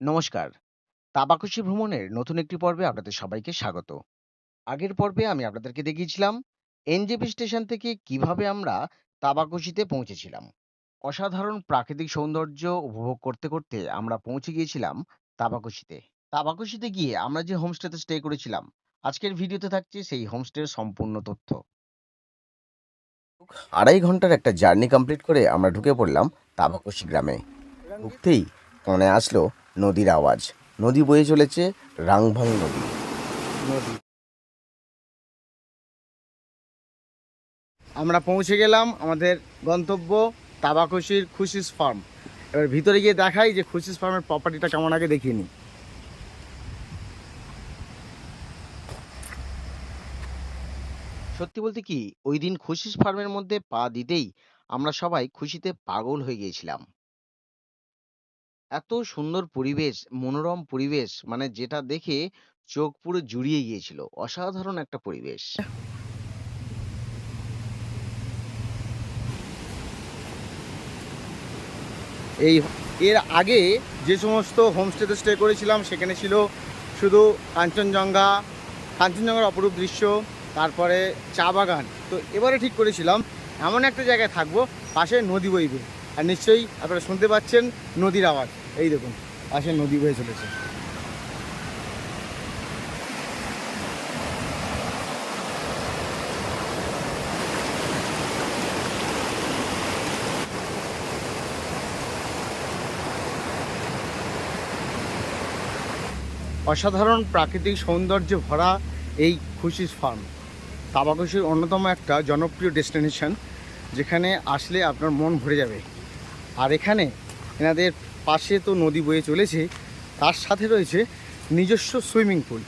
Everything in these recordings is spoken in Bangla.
নমস্কার। তাবাকুশি ভ্রমণের নতুন একটি পর্বে আপনাদের সবাইকে স্বাগত। আগের পর্বে আমি আপনাদেরকে দেখিয়েছিলাম এনজেপি স্টেশন থেকে কীভাবে আমরা তাবাকুশিতে পৌঁছেছিলাম। অসাধারণ প্রাকৃতিক সৌন্দর্য উপভোগ করতে, করতে আমরা পৌঁছে গিয়েছিলাম তাবাকুশিতে। তাবাকুশিতে গিয়ে আমরা যে হোমস্টেতে স্টে করেছিলাম, আজকের ভিডিওতে থাকছে সেই হোমস্টের সম্পূর্ণ তথ্য। আড়াই ঘণ্টার একটা জার্নি কমপ্লিট করে আমরা ঢুকে পড়লাম তাবাকুশি গ্রামে। ঢুকতেই কানে আসলো নদীর আওয়াজ। নদী বয়ে চলেছে রাংভাং নদী। নদী আমরা পৌঁছে গেলাম আমাদের গন্তব্য তাবাকুশির খুশিস ফার্ম। এবার ভিতরে গিয়ে দেখাই যে খুশিস ফার্মের প্রপার্টিটা কেমন আগে দেখিয়ে নিই। সত্যি বলতে কি ওই দিন খুশিস ফার্মের মধ্যে পা দিতেই আমরা সবাই খুশিতে পাগল হয়ে গিয়েছিলাম। এত সুন্দর পরিবেশ, মনোরম পরিবেশ মানে যেটা দেখে চোখ পুরো জুড়িয়ে গিয়েছিল। অসাধারণ একটা পরিবেশ। এই এর আগে যে সমস্ত হোমস্টেতে স্টে করেছিলাম সেখানে ছিল শুধু কাঞ্চনজঙ্ঘা, কাঞ্চনজঙ্ঘার অপরূপ দৃশ্য, তারপরে চা বাগান। তো এবারে ঠিক করেছিলাম এমন একটা জায়গায় থাকব পাশে নদী বইবে। আর নিশ্চয়ই আপনারা শুনতে পাচ্ছেন নদীর আওয়াজ। এই দেখুন, পাশে নদী বয়ে চলেছে। অসাধারণ প্রাকৃতিক সৌন্দর্যে ভরা এই খুশিস ফার্ম। তাবাকুশির অন্যতম একটা জনপ্রিয় ডেস্টিনেশন যেখানে আসলে আপনার মন ভরে যাবে। আর এখানে এনাদের পাশে তো নদী বয়ে চলেছে তার সাথে রয়েছে নিজস্ব সুইমিং পুল।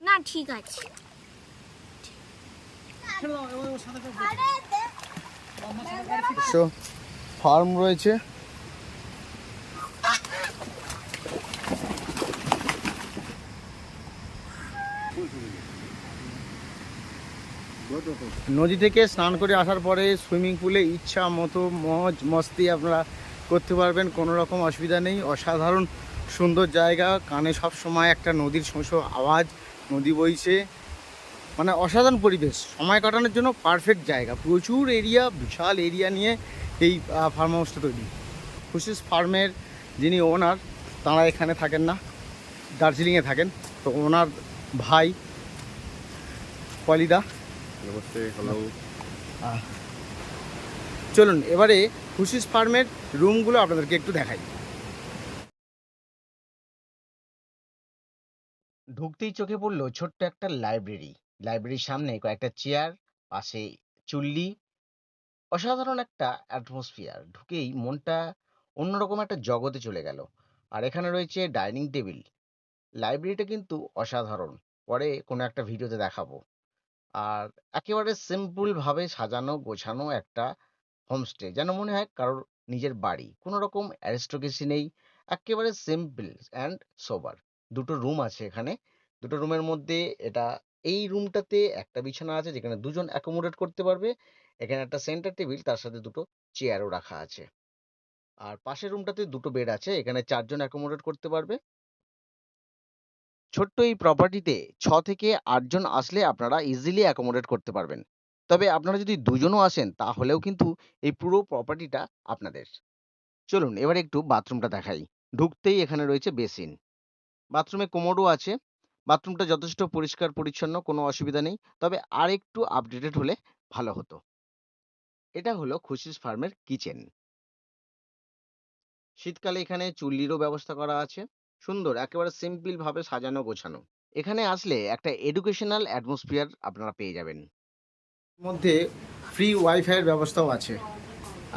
না ঠিক আছে। ফার্ম রয়েছে। নদী থেকে স্নান করে আসার পরে সুইমিং পুলে ইচ্ছা মতো মজ মস্তি আপনারা করতে পারবেন, কোনো রকম অসুবিধা নেই। অসাধারণ সুন্দর জায়গা, কানে সব সময় একটা নদীর শোঁ আওয়াজ, নদী বইছে। মানে অসাধারণ পরিবেশ। সময় কাটানোর জন্য পারফেক্ট জায়গা। প্রচুর এরিয়া বিশাল এরিয়া নিয়ে এই ফার্ম হাউসটা তৈরি। খুশিস ফার্মের যিনি ওনার তাঁরা এখানে থাকেন না। দার্জিলিংয়ে থাকেন। তো ওনার ভাই পলিদা নমস্তে হ্যালো চলুন এবারে খুশিস ফার্মের রুমগুলো আপনাদেরকে একটু দেখাই। ঢুকতেই চোখে পড়ল ছোট্ট একটা লাইব্রেরি লাইব্রেরির সামনে কয়েকটা চেয়ার পাশে চুল্লি। অসাধারণ একটা অ্যাটমসফিয়ার ঢুকেই মনটা অন্যরকম একটা জগতে চলে গেল। আর এখানে রয়েছে ডাইনিং টেবিল লাইব্রেরিটা কিন্তু অসাধারণ। পরে কোনো একটা ভিডিওতে দেখাবো। আর একেবারে সিম্পল ভাবে সাজানো, গোছানো একটা হোমস্টে যেন মনে হয় কারোর নিজের বাড়ি। কোনো রকম অ্যারিস্টোক্রেসি নেই। একেবারে সিম্পল অ্যান্ড সোবার দুটো রুম আছে এখানে। দুটো রুমের মধ্যে এটা, এই রুমটাতে একটা বিছানা আছে যেখানে দুজন অ্যাকোমোডেট করতে পারবে। এখানে একটা সেন্টার টেবিল তার সাথে দুটো চেয়ারও রাখা আছে। আর পাশের রুমটাতে দুটো বেড আছে। এখানে চারজন অ্যাকোমোডেট করতে পারবে। ছোট্ট এই প্রপার্টিতে ছ থেকে আটজন আসলে আপনারা ইজিলি অ্যাকোমোডেট করতে পারবেন। তবে আপনারা যদি দুজনও আসেন, তাহলেও কিন্তু এই পুরো প্রপার্টিটা আপনাদের। চলুন, এবার একটু বাথরুমটা দেখাই। ঢুকতেই এখানে রয়েছে বেসিন বাথরুমে কোমোডও আছে। বাথরুমটা যথেষ্ট পরিষ্কার, পরিচ্ছন্ন, কোনো অসুবিধা নেই। তবে আর একটু আপডেটেড হলে ভালো হতো। এটা হলো খুশিস ফার্মের কিচেন শীতকালে এখানে চুল্লিরও ব্যবস্থা করা আছে। সুন্দর, একেবারে সিম্পল ভাবে সাজানো, গোছানো। এখানে আসলে একটা এডুকেশনাল অ্যাটমসফিয়ার আপনারা পেয়ে যাবেন। মধ্যে ফ্রি ওয়াইফাইয়ের ব্যবস্থাও আছে।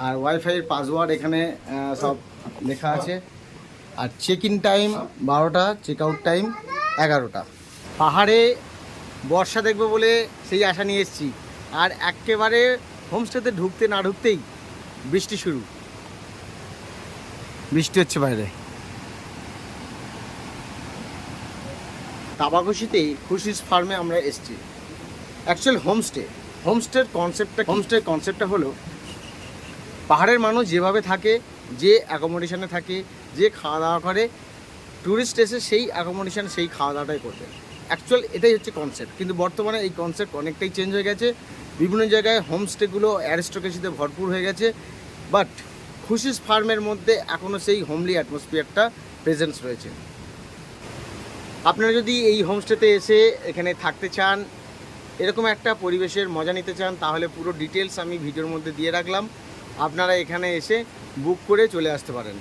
আর ওয়াইফাইয়ের পাসওয়ার্ড এখানে সব লেখা আছে। আর চেক ইন টাইম বারোটা চেক আউট টাইম এগারোটা। পাহাড়ে বর্ষা দেখব বলে সেই আশা নিয়ে এসেছি। আর একেবারে হোমস্টেতে ঢুকতে না ঢুকতেই বৃষ্টি শুরু। বৃষ্টি হচ্ছে বাইরে। তাবাকুশিতেই খুশিস ফার্মে আমরা এসেছি। অ্যাকচুয়াল হোমস্টে হোমস্টের কনসেপ্টটা হোমস্টের কনসেপ্টটা হলো, পাহাড়ের মানুষ যেভাবে থাকে, যে অ্যাকোমোডেশনে থাকে, যে খাওয়া দাওয়া করে ট্যুরিস্ট এসে সেই অ্যাকোমোডেশন সেই খাওয়া দাওয়াটাই করবে। অ্যাকচুয়াল এটাই হচ্ছে কনসেপ্ট কিন্তু বর্তমানে এই কনসেপ্ট অনেকটাই চেঞ্জ হয়ে গেছে। বিভিন্ন জায়গায় হোমস্টেগুলো অ্যারিস্টোক্রেসিতে ভরপুর হয়ে গেছে। বাট খুশিস ফার্মের মধ্যে এখনও সেই হোমলি অ্যাটমসফিয়ারটা প্রেজেন্স রয়েছে। আপনারা যদি এই হোমস্টেতে এসে এখানে থাকতে চান, এরকম একটা পরিবেশের মজা নিতে চান, তাহলে পুরো ডিটেলস আমি ভিডিওর মধ্যে দিয়ে রাখলাম। আপনারা এখানে এসে বুক করে চলে আসতে পারেন।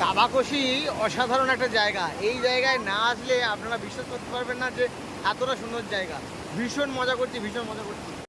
তাবাকশি অসাধারণ একটা জায়গা। এই জায়গায় না আসলে আপনারা বিশ্বাস করতে পারবেন না যে এতটা সুন্দর জায়গা। ভীষণ মজা করছি, ভীষণ মজা করছি।